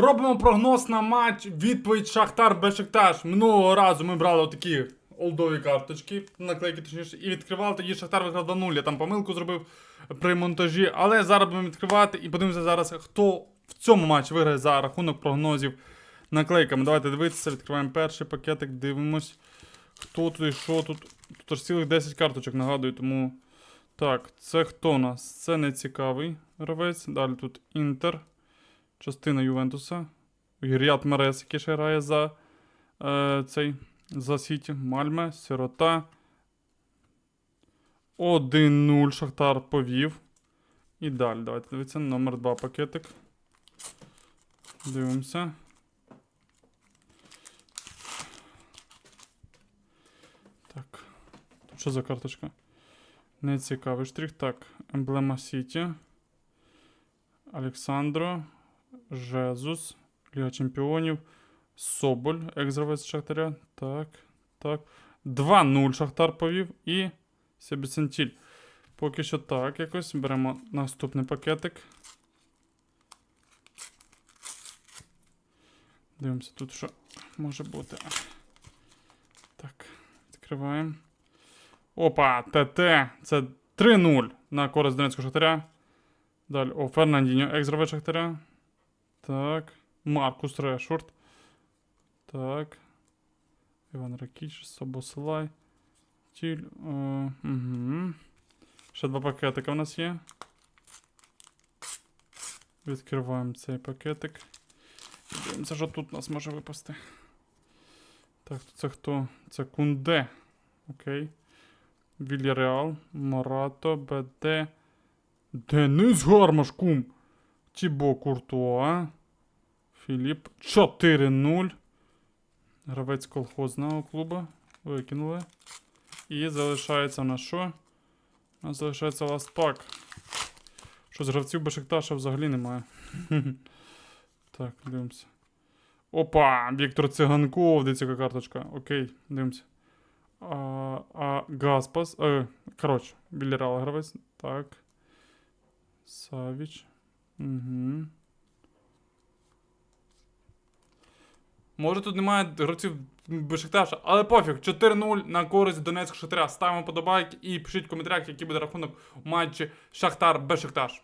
Робимо прогноз на матч. Відповідь Шахтар Бешикташ. Минулого разу ми брали отакі олдові карточки, наклейки точніше, і відкривали. Тоді Шахтар виграв до нуля. Там помилку зробив при монтажі. Але зараз будемо відкривати і подивимося зараз, хто в цьому матчі виграє за рахунок прогнозів наклейками. Давайте дивитися, відкриваємо перший пакетик, дивимось. Хто тут і що тут. Тут аж цілих 10 карточок, нагадую, тому. Так, це хто у нас? Це не цікавий гравець. Далі тут Інтер. Частина Ювентуса. Ріад Мерес, який ще грає за е, цей за Сіті. Мальме, Сирота. 1-0 Шахтар повів. І далі. Давайте дивіться. Номер 2 пакетик. Дивимося. Так. Тут що за карточка? Не цікавий штрих. Так, емблема Сіті. Олександро. Жезус. Ліга Чемпіонів. Соболь, екс-гравець Шахтаря. Так, так. 2-0 Шахтар повів і Себесентіль. Поки що так якось. Беремо наступний пакетик. Дивимося, тут що може бути. Так, відкриваємо. Опа, ТТ. Це 3-0 на користь Донецького Шахтаря. Далі. О, Фернандіньо, екс-гравець Шахтаря. Так. Маркус Решфорд. Так. Іван Ракіч, Собослай. Тіль. О, угу. Ще два пакетика в нас є. Відкриваємо цей пакетик. Дивимося, що тут у нас може випасти. Так, це хто? Це Кунде. Окей. Вільяреал, Морато, БД. Денис Гармашкум. Тібо Куртуа. Філіп. 4-0. Гравець колхозного клубу. Викинули. І залишається на що? У нас залишається ластпак. Що з гравців Бешикташа взагалі немає. так, дивимося. Опа! Віктор Циганков, дивіться, яка карточка. Окей, дивимося. А, а Гаспас. Е, коротше, Вільярал гравець. Так. Савіч. Угу. Може тут немає гравців Бешикташа, але пофіг, 4-0 на користь Донецьк Шахтаря. Ставимо подобайки і пишіть в коментарях, який буде рахунок у матчі Шахтар Бешикташ.